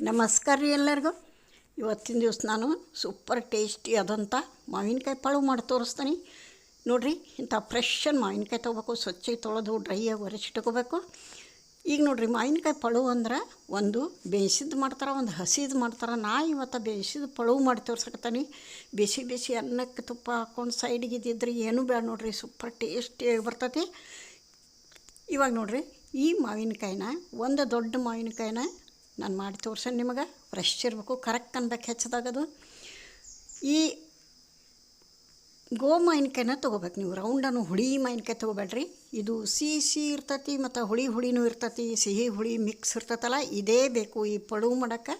ನಮಸ್ಕಾರ ರೀ ಎಲ್ಲರಿಗೂ. ಇವತ್ತಿನ ದಿವಸ ನಾನು ಸೂಪರ್ ಟೇಸ್ಟಿ ಆದಂಥ ಮಾವಿನಕಾಯಿ ಪಳವು ಮಾಡಿ ತೋರಿಸ್ತೀನಿ. ನೋಡಿರಿ, ಇಂಥ ಫ್ರೆಶನ್ ಮಾವಿನಕಾಯಿ ತೊಗೋಬೇಕು ಸ್ವಚ್ಛ ತೊಳೆದು ಡ್ರೈಯಾಗಿ ಒರೆಸಿಟ್ಕೋಬೇಕು ಈಗ ನೋಡಿರಿ, ಮಾವಿನಕಾಯಿ ಪಳವು ಅಂದ್ರೆ ಒಂದು ಬೇಯಿಸಿದ್ದು ಮಾಡ್ತಾರೆ, ಒಂದು ಹಸಿದು ಮಾಡ್ತಾರೆ. ನಾ ಇವತ್ತು ಬೇಯಿಸಿದ ಪಳು ಮಾಡಿ ತೋರ್ಸಕತ್ತೀನಿ. ಬಿಸಿ ಬಿಸಿ ಅನ್ನಕ್ಕೆ ತುಪ್ಪ ಹಾಕ್ಕೊಂಡು ಸೈಡ್ಗೆ ಇದ್ದಿದ್ರೆ ಏನೂ ಬೇಡ ನೋಡಿರಿ ಸೂಪರ್ ಟೇಸ್ಟಿಯಾಗಿ ಬರ್ತೈತಿ. ಇವಾಗ ನೋಡಿರಿ, ಈ ಮಾವಿನಕಾಯಿನ, ಒಂದು ದೊಡ್ಡ ಮಾವಿನಕಾಯಿನ ನಾನು ಮಾಡಿ ತೋರ್ಸೇನೆ ನಿಮಗೆ. ಫ್ರೆಶ್ ಇರಬೇಕು. ಕರೆಕ್ಟ್ ಅನ್ಬೇಕು ಹೆಚ್ಚದಾಗದು ಈ ಗೋ ಮಾವಿನಕಾಯಿನ ತೊಗೋಬೇಕು ನೀವು. ರೌಂಡನ್ನು ಹುಳಿ ಮಾವಿನಕಾಯಿ ತೊಗೋಬೇಡ್ರಿ. ಇದು ಸಿಹಿ ಸಿಹಿ ಇರ್ತೈತಿ ಮತ್ತು ಹುಳಿ ಹುಳಿನೂ ಇರ್ತೈತಿ, ಸಿಹಿ ಹುಳಿ ಮಿಕ್ಸ್ ಇರ್ತೈತಲ್ಲ, ಇದೇ ಬೇಕು. ಈ ಪಳವು ಮಾಡೋಕ್ಕೆ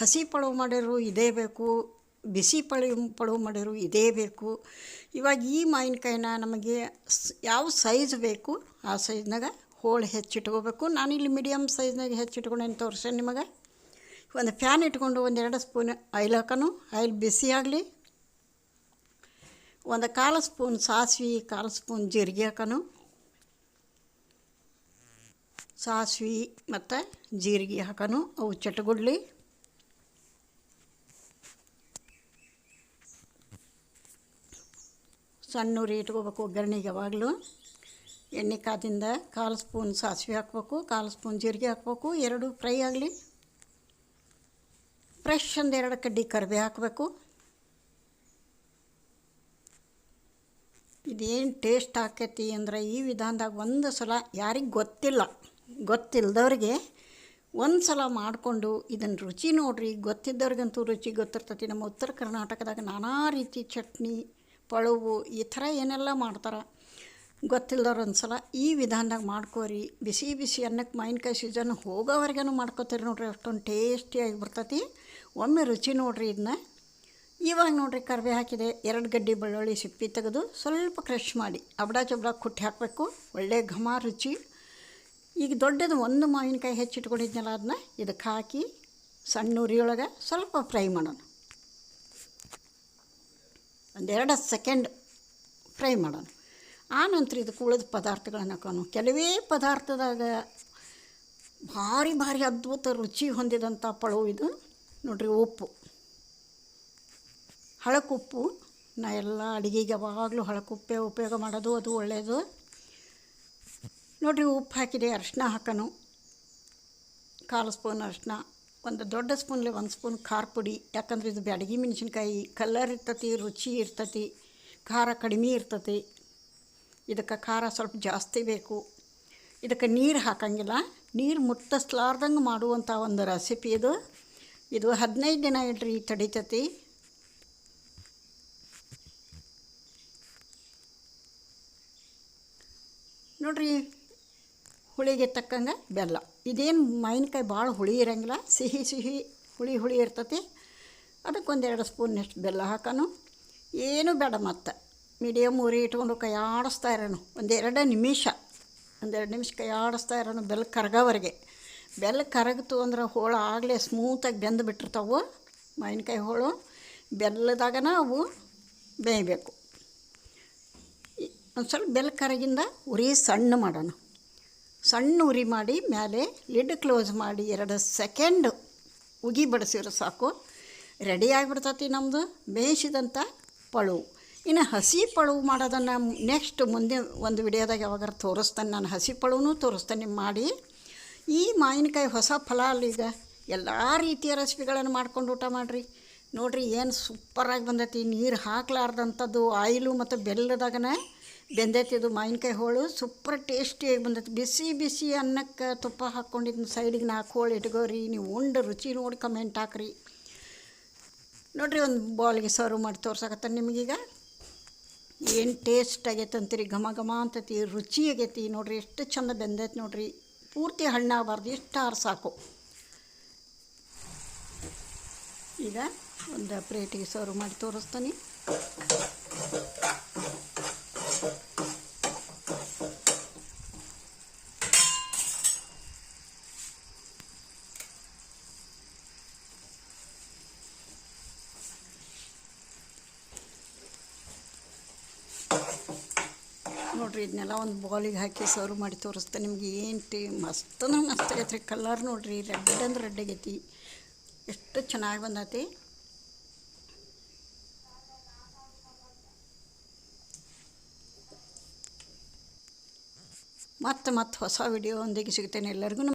ಹಸಿ ಪಳವು ಮಾಡಿರು ಇದೇ ಬೇಕು. ಬಿಸಿ ಪಳಿ ಪಳವು ಮಾಡಿರು ಇದೇ ಬೇಕು. ಇವಾಗ ಈ ಮಾವಿನಕಾಯಿನ ನಮಗೆ ಯಾವ ಸೈಜ್ ಬೇಕು, ಆ ಸೈಜ್ನಾಗ ಹೋಳು ಹೆಚ್ಚಿಟ್ಕೋಬೇಕು. ನಾನಿಲ್ಲಿ ಮೀಡಿಯಮ್ ಸೈಜ್ನಾಗ ಹೆಚ್ಚಿಟ್ಕೊಂಡೇನು ತೋರಿಸೇನೆ ನಿಮಗೆ? ಒಂದು ಫ್ಯಾನ್ ಇಟ್ಕೊಂಡು ಒಂದೆರಡು ಸ್ಪೂನ್ ಆಯಿಲ್ ಹಾಕೋನು. ಆಯಿಲ್ ಬಿಸಿ ಆಗಲಿ. ಒಂದು ಕಾಲು ಸ್ಪೂನ್ ಸಾಸಿವೆ, ಕಾಲು ಸ್ಪೂನ್ ಜೀರಿಗೆ ಹಾಕೋನು. ಸಾಸಿವೆ ಮತ್ತು ಜೀರಿಗೆ ಹಾಕೋನು. ಅವು ಚಟಗುಡ್ಲಿ. ಸಣ್ಣ ಉರಿ ಇಟ್ಕೋಬೇಕು ಒಗ್ಗರಣೆಗೆ ಯಾವಾಗಲೂ. ಎಣ್ಣೆ ಕಾದಿಂದ ಕಾಲು ಸ್ಪೂನ್ ಸಾಸಿವೆ ಹಾಕ್ಬೇಕು, ಕಾಲು ಸ್ಪೂನ್ ಜೀರಿಗೆ ಹಾಕ್ಬೇಕು, ಎರಡು ಫ್ರೈ ಆಗಲಿ. ಫ್ರೆಶ್ ಒಂದು ಎರಡು ಕಡ್ಡಿ ಕರಿಬೇ ಹಾಕಬೇಕು. ಇದೇನು ಟೇಸ್ಟ್ ಆಕೈತಿ ಅಂದ್ರೆ ಈ ವಿಧಾನದಾಗ ಒಂದು ಸಲ ಯಾರಿಗೆ ಗೊತ್ತಿಲ್ಲ ಗೊತ್ತಿಲ್ಲದವ್ರಿಗೆ ಒಂದು ಸಲ ಮಾಡಿಕೊಂಡು ಇದನ್ನು ರುಚಿ ನೋಡ್ರಿ. ಗೊತ್ತಿದ್ದವ್ರಿಗಂತೂ ರುಚಿ ಗೊತ್ತಿರ್ತೈತಿ. ನಮ್ಮ ಉತ್ತರ ಕರ್ನಾಟಕದಾಗ ನಾನಾ ರೀತಿ ಚಟ್ನಿ, ಪಳವು ಈ ಥರ ಏನೆಲ್ಲ ಮಾಡ್ತಾರೆ. ಗೊತ್ತಿಲ್ಲದವ್ರು ಒಂದು ಸಲ ಈ ವಿಧಾನದಾಗ ಮಾಡ್ಕೋರಿ. ಬಿಸಿ ಬಿಸಿ ಅನ್ನಕ್ಕೆ ಮಾವಿನಕಾಯಿ ಸೀಸನ್ ಹೋಗೋವರೆಗೂ ಮಾಡ್ಕೋತೀರಿ ನೋಡ್ರಿ. ಅಷ್ಟೊಂದು ಟೇಸ್ಟಿಯಾಗಿ ಬರ್ತೈತಿ. ಒಮ್ಮೆ ರುಚಿ ನೋಡ್ರಿ ಇದನ್ನ ಇವಾಗ ನೋಡ್ರಿ ಕರಿಬೇ ಹಾಕಿದೆ. ಎರಡು ಗಡ್ಡಿ ಬೆಳ್ಳುಳ್ಳಿ ಸಿಪ್ಪಿ ತೆಗೆದು ಸ್ವಲ್ಪ ಕ್ರಷ್ ಮಾಡಿ. ಅಬಡ ಚಬ್ಡ ಕುಟ್ಟಿ ಹಾಕಬೇಕು. ಒಳ್ಳೆ ಘಮ, ರುಚಿ. ಈಗ ದೊಡ್ಡದು ಒಂದು ಮಾವಿನಕಾಯಿ ಹೆಚ್ಚಿಟ್ಕೊಂಡಿದ್ನಲ್ಲ ಅದನ್ನ ಇದಕ್ಕೆ ಹಾಕಿ ಸಣ್ಣ ಉರಿಯೊಳಗೆ ಸ್ವಲ್ಪ ಫ್ರೈ ಮಾಡೋಣ. ಒಂದೆರಡು ಸೆಕೆಂಡ್ ಫ್ರೈ ಮಾಡೋಣ. ಆ ನಂತರ ಇದಕ್ಕೆ ಉಳಿದ ಪದಾರ್ಥಗಳನ್ನು ಕಾಣು. ಕೆಲವೇ ಪದಾರ್ಥದಾಗ ಭಾರಿ ಭಾರಿ ಅದ್ಭುತ ರುಚಿ ಹೊಂದಿದಂಥ ಪಳವು ಇದು. ನೋಡಿರಿ ಉಪ್ಪು. ಹಳಕುಪ್ಪು, ನಾ ಎಲ್ಲ ಅಡುಗೆಗೆ ಯಾವಾಗಲೂ ಹಳಕುಪ್ಪೆ ಉಪಯೋಗ ಮಾಡೋದು, ಅದು ಒಳ್ಳೆಯದು ನೋಡಿರಿ ಉಪ್ಪು ಹಾಕಿದೆ ಅರಶಿನ ಹಾಕೋನು. ಕಾಲು ಸ್ಪೂನ್ ಅರಶಿನ ಒಂದು ದೊಡ್ಡ ಸ್ಪೂನ್ಲಿ ಒಂದು ಸ್ಪೂನ್ ಖಾರ ಪುಡಿ. ಯಾಕಂದ್ರೆ ಇದು ಬ್ಯಾಡಗಿ ಮೆಣಸಿನ್ಕಾಯಿ ಕಲರ್ ಇರ್ತತಿ, ರುಚಿ ಇರ್ತತಿ, ಖಾರ ಕಡಿಮೆ ಇರ್ತತಿ. ಇದಕ್ಕೆ ಖಾರ ಸ್ವಲ್ಪ ಜಾಸ್ತಿ ಬೇಕು. ಇದಕ್ಕೆ ನೀರು ಹಾಕಂಗಿಲ್ಲ. ನೀರು ಮುಟ್ಟಿಸ್ಲಾರ್ದಂಗೆ ಮಾಡುವಂಥ ಒಂದು ರೆಸಿಪಿ ಇದು. ಇದು ಹದಿನೈದು ದಿನ ಇಡ್ರಿ ತಡಿತತಿ ನೋಡ್ರಿ, ಹುಳಿಗೆ ತಕ್ಕಂಗೆ ಬೆಲ್ಲ. ಇದೇನು ಮಾವಿನಕಾಯಿ ಭಾಳ ಹುಳಿ ಇರಂಗಿಲ್ಲ. ಸಿಹಿ ಸಿಹಿ ಹುಳಿ ಹುಳಿ ಇರ್ತತಿ. ಅದಕ್ಕೊಂದೆರಡು ಸ್ಪೂನ್ನಷ್ಟು ಬೆಲ್ಲ ಹಾಕೋನು. ಏನೂ ಬೇಡ ಮತ್ತು. ಮೀಡಿಯಮ್ ಉರಿ ಇಟ್ಕೊಂಡು ಕೈ ಆಡಿಸ್ತಾ ಇರೋಣ ಒಂದೆರಡು ನಿಮಿಷ. ಒಂದೆರಡು ನಿಮಿಷ ಕೈ ಆಡಿಸ್ತಾ ಇರೋನು ಬೆಲ್ಲ ಕರಗೋವರೆಗೆ. ಬೆಲ್ಲ ಕರಗಿತು ಅಂದ್ರೆ ಹೋಳು ಆಗಲೇ ಸ್ಮೂತಾಗಿ ಬೆಂದು ಬಿಟ್ಟಿರ್ತಾವೆ. ಮಾವಿನಕಾಯಿ ಹೋಳು. ಬೆಲ್ಲದಾಗನ ಅವು ಬೇಯಬೇಕು. ಒಂದು ಸ್ವಲ್ಪ ಬೆಲ್ಲ ಕರಗಿಂದ ಉರಿ ಸಣ್ಣ ಮಾಡೋಣ. ಸಣ್ಣ ಉರಿ ಮಾಡಿ ಮೇಲೆ ಲಿಡ್ ಕ್ಲೋಸ್ ಮಾಡಿ ಎರಡು ಸೆಕೆಂಡ್ ಉಗಿ ಬಡಿಸಿದ್ರೆ ಸಾಕು. ರೆಡಿ ಆಗಿಬಿಡ್ತತಿ ನಮ್ಮದು ಬೇಯಿಸಿದಂಥ ಪಳವು. ಇನ್ನು ಹಸಿ ಪಳವು ಮಾಡೋದನ್ನು ನೆಕ್ಸ್ಟ್ ಮುಂದೆ ಒಂದು ವಿಡಿಯೋದಾಗ ಯಾವಾಗಾರು ತೋರಿಸ್ತಾನೆ. ನಾನು ಹಸಿ ಪಳವೂ ತೋರಿಸ್ತಾನೆ ಮಾಡಿ. ಈ ಮಾವಿನಕಾಯಿ ಹೊಸ ಫಲ ಅಲ್ಲ ಈಗ. ಎಲ್ಲ ರೀತಿಯ ರೆಸಿಪಿಗಳನ್ನು ಮಾಡ್ಕೊಂಡು ಊಟ ಮಾಡಿರಿ. ನೋಡಿರಿ ಏನು ಸೂಪರಾಗಿ ಬಂದೈತಿ. ನೀರು ಹಾಕ್ಲಾರ್ದಂಥದ್ದು ಆಯಿಲು ಮತ್ತು ಬೆಲ್ಲದಾಗನ ಬೆಂದೈತಿ ಇದು ಮಾವಿನಕಾಯಿ ಹೋಳು. ಸೂಪರ್ ಟೇಸ್ಟಿಯಾಗಿ ಬಂದೈತಿ. ಬಿಸಿ ಬಿಸಿ ಅನ್ನಕ್ಕೆ ತುಪ್ಪ ಹಾಕ್ಕೊಂಡಿದ್ದು ಸೈಡಿಗೆ ನಾಲ್ಕು ಹೋಳು ಇಟ್ಕೋರಿ. ನೀವು ಉಂಡು ರುಚಿ ನೋಡಿ ಕಮೆಂಟ್ ಹಾಕ್ರಿ. ನೋಡಿರಿ ಒಂದು ಬಾಲ್ಗೆ ಸರ್ವ್ ಮಾಡಿ ತೋರ್ಸಕತ್ತ ನಿಮಗೀಗ. ಏನು ಟೇಸ್ಟ್ ಆಗೈತೆ ಅಂತೀರಿ? ಘಮ ಘಮ ಅಂತತಿ, ರುಚಿ ಆಗೈತಿ. ನೋಡ್ರಿ, ಎಷ್ಟು ಚಂದ ಬೆಂದೈತೆ ನೋಡ್ರಿ. ಪೂರ್ತಿ ಹಣ್ಣಾಗಬಾರ್ದು ಇಷ್ಟು ಆರು ಸಾಕು. ಈಗ ಒಂದು ಪ್ಲೇಟಿಗೆ ಸರ್ವ್ ಮಾಡಿ ತೋರಿಸ್ತಾನೆ. ನೋಡ್ರಿ, ಇದನ್ನೆಲ್ಲ ಒಂದು ಬಾಲಿಗೆ ಹಾಕಿ ಸರ್ವ್ ಮಾಡಿ ತೋರಿಸ್ತೆ. ನಿಮ್ಗೆ ಏನು ಟೀ ಮಸ್ತ್ ಅಂದ್ರೆ ಮಸ್ತ್ ಆಗೈತೆ ರೀ ಕಲರ್ ನೋಡ್ರಿ ರೆಡ್ ಅಂದ್ರೆ ರೆಡ್ ಆಗೈತಿ. ಎಷ್ಟು ಚೆನ್ನಾಗಿ ಬಂದೈತಿ. ಮತ್ತೆ ಮತ್ತೆ ಹೊಸ ವಿಡಿಯೋ ಒಂದಿಗೆ ಸಿಗ್ತೇನೆ ಎಲ್ಲರಿಗೂ.